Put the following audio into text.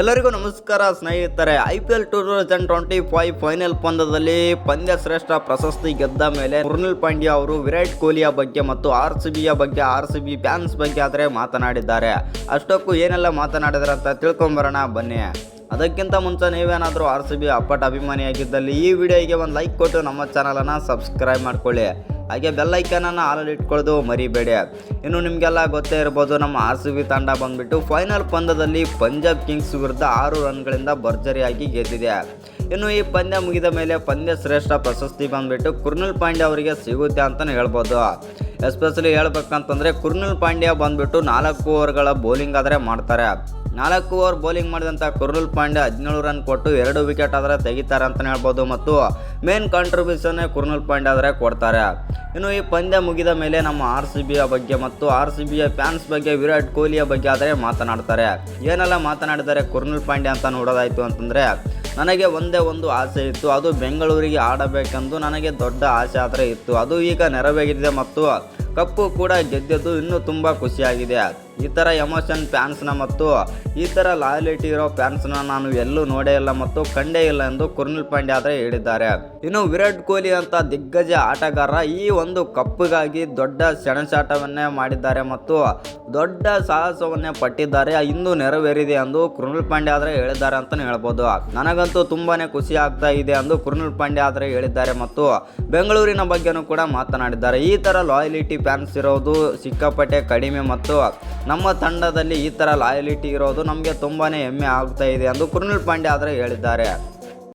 ಎಲ್ಲರಿಗೂ ನಮಸ್ಕಾರ ಸ್ನೇಹಿತರೆ. I P L two thousand twenty five final ಪಂದ್ಯದಲ್ಲಿ ಪಂದ್ಯ ಶ್ರೇಷ್ಠ ಪ್ರಶಸ್ತಿ ಗೆದ್ದ ಮೇಲೆ ಮುರ್ನಿಲ್ ಪಾಂಡ್ಯ ಅವರು ವಿರಾಟ್ ಕೊಹ್ಲಿಯ ಬಗ್ಗೆ ಮತ್ತು ಆರ್ ಸಿ ಬಿಯ ಬಗ್ಗೆ, ಆರ್ ಸಿ ಬಿ ಫ್ಯಾನ್ಸ್ ಬಗ್ಗೆ ಆದರೆ ಮಾತನಾಡಿದ್ದಾರೆ. ಅಷ್ಟಕ್ಕೂ ಏನೆಲ್ಲ ಮಾತನಾಡಿದಾರೆ ಅಂತ ತಿಳ್ಕೊಂಬರೋಣ, ಬನ್ನಿ. ಅದಕ್ಕಿಂತ ಮುಂಚೆ ನೀವೇನಾದರೂ ಆರ್ ಸಿ ಬಿ ಅಪ್ಪಟ ಅಭಿಮಾನಿಯಾಗಿದ್ದಲ್ಲಿ ಈ ವಿಡಿಯೋಗೆ ಒಂದು ಲೈಕ್ ಕೊಟ್ಟು ನಮ್ಮ ಚಾನಲನ್ನು ಸಬ್ಸ್ಕ್ರೈಬ್ ಮಾಡ್ಕೊಳ್ಳಿ. ಹಾಗೆ ಬೆಲ್ಲೈಕನನ್ನು ಆಲಲ್ಲಿ ಇಟ್ಕೊಳ್ಳೋದು ಮರಿಬೇಡಿ. ಇನ್ನು ನಿಮಗೆಲ್ಲ ಗೊತ್ತೇ ಇರ್ಬೋದು, ನಮ್ಮ ಆರ್ ಸಿ ಬಿ ತಂಡ ಬಂದುಬಿಟ್ಟು ಫೈನಲ್ ಪಂದ್ಯದಲ್ಲಿ ಪಂಜಾಬ್ ಕಿಂಗ್ಸ್ ವಿರುದ್ಧ ಆರು ರನ್ಗಳಿಂದ ಭರ್ಜರಿಯಾಗಿ ಗೆದ್ದಿದೆ. ಇನ್ನು ಈ ಪಂದ್ಯ ಮುಗಿದ ಮೇಲೆ ಪಂದ್ಯ ಶ್ರೇಷ್ಠ ಪ್ರಶಸ್ತಿ ಬಂದುಬಿಟ್ಟು ಕುರ್ನಲ್ ಪಾಂಡ್ಯ ಅವರಿಗೆ ಸಿಗುತ್ತೆ ಅಂತಲೇ ಹೇಳ್ಬೋದು. ಎಸ್ಪೆಷಲಿ ಹೇಳ್ಬೇಕಂತಂದರೆ ಕುರ್ನಲ್ ಪಾಂಡ್ಯ ಬಂದ್ಬಿಟ್ಟು ನಾಲ್ಕು ಓವರ್ಗಳ ಬೌಲಿಂಗ್ ಆದರೆ ಮಾಡ್ತಾರೆ. ನಾಲ್ಕು ಓವರ್ ಬೌಲಿಂಗ್ ಮಾಡಿದಂಥ ಕುರ್ನಲ್ ಪಾಂಡ್ಯ ಹದಿನೇಳು ರನ್ ಕೊಟ್ಟು ಎರಡು ವಿಕೆಟ್ ಆದರೆ ತೆಗಿತಾರೆ ಅಂತಲೇ ಹೇಳ್ಬೋದು ಮತ್ತು ಮೇನ್ ಕಾಂಟ್ರಿಬ್ಯೂಷನ್ನೇ ಕುರ್ನಲ್ ಪಾಂಡ್ಯ ಆದರೆ ಕೊಡ್ತಾರೆ. ಇನ್ನು ಈ ಪಂದ್ಯ ಮುಗಿದ ಮೇಲೆ ನಮ್ಮ ಆರ್ ಸಿ ಬಿಯ ಬಗ್ಗೆ ಮತ್ತು ಆರ್ ಸಿ ಬಿಯ ಫ್ಯಾನ್ಸ್ ಬಗ್ಗೆ ವಿರಾಟ್ ಕೊಹ್ಲಿಯ ಬಗ್ಗೆ ಆದರೆ ಮಾತನಾಡ್ತಾರೆ. ಏನೆಲ್ಲ ಮಾತನಾಡಿದರೆ ಕುರ್ನಲ್ ಪಾಂಡ್ಯ ಅಂತ ನೋಡೋದಾಯಿತು ಅಂತಂದರೆ, ನನಗೆ ಒಂದೇ ಒಂದು ಆಸೆ ಇತ್ತು, ಅದು ಬೆಂಗಳೂರಿಗೆ ಆಡಬೇಕೆಂದು ನನಗೆ ದೊಡ್ಡ ಆಸೆ ಆದರೆ ಇತ್ತು. ಅದು ಈಗ ನೆರವೇರಿದೆ ಮತ್ತು ಕಪ್ಪು ಕೂಡ ಗೆದ್ದಿದ್ದು ಇನ್ನೂ ತುಂಬ ಖುಷಿಯಾಗಿದೆ. ಈ ಥರ ಎಮೋಷನ್ ಫ್ಯಾನ್ಸ್ನ ಮತ್ತು ಈ ಥರ ಲಾಯಲಿಟಿ ಇರೋ ಫ್ಯಾನ್ಸ್ನ ನಾನು ಎಲ್ಲೂ ನೋಡೇ ಇಲ್ಲ ಮತ್ತು ಕಂಡೇ ಇಲ್ಲ ಎಂದು ಕುರ್ನಿಲ್ ಪಾಂಡ್ಯ ಆದರೆ ಹೇಳಿದ್ದಾರೆ. ಇನ್ನು ವಿರಾಟ್ ಕೊಹ್ಲಿ ಅಂತ ದಿಗ್ಗಜ ಆಟಗಾರ ಈ ಒಂದು ಕಪ್ಪಿಗಾಗಿ ದೊಡ್ಡ ಸೆಣಸಾಟವನ್ನೇ ಮಾಡಿದ್ದಾರೆ ಮತ್ತು ದೊಡ್ಡ ಸಾಹಸವನ್ನೇ ಪಟ್ಟಿದ್ದಾರೆ. ಇಂದು ನೆರವೇರಿದೆ ಎಂದು ಕುರ್ನಿಲ್ ಪಾಂಡ್ಯ ಆದರೆ ಹೇಳಿದ್ದಾರೆ ಅಂತಲೇ ಹೇಳ್ಬೋದು. ನನಗಂತೂ ತುಂಬಾನೇ ಖುಷಿ ಆಗ್ತಾ ಇದೆ ಎಂದು ಕುರ್ನಿಲ್ ಪಾಂಡ್ಯ ಆದರೆ ಹೇಳಿದ್ದಾರೆ ಮತ್ತು ಬೆಂಗಳೂರಿನ ಬಗ್ಗೆನೂ ಕೂಡ ಮಾತನಾಡಿದ್ದಾರೆ. ಈ ಥರ ಲಾಯಲಿಟಿ ಫ್ಯಾನ್ಸ್ ಇರೋದು ಸಿಕ್ಕಾಪಟ್ಟೆ ಕಡಿಮೆ ಮತ್ತು ನಮ್ಮ ತಂಡದಲ್ಲಿ ಈ ಥರ ಲಾಯಲಿಟಿ ಇರೋದು ನಮಗೆ ತುಂಬಾ ಹೆಮ್ಮೆ ಆಗ್ತಾ ಇದೆ ಎಂದು ಕುರ್ನಲ್ ಪಾಂಡ್ಯ ಆದರೆ ಹೇಳಿದ್ದಾರೆ.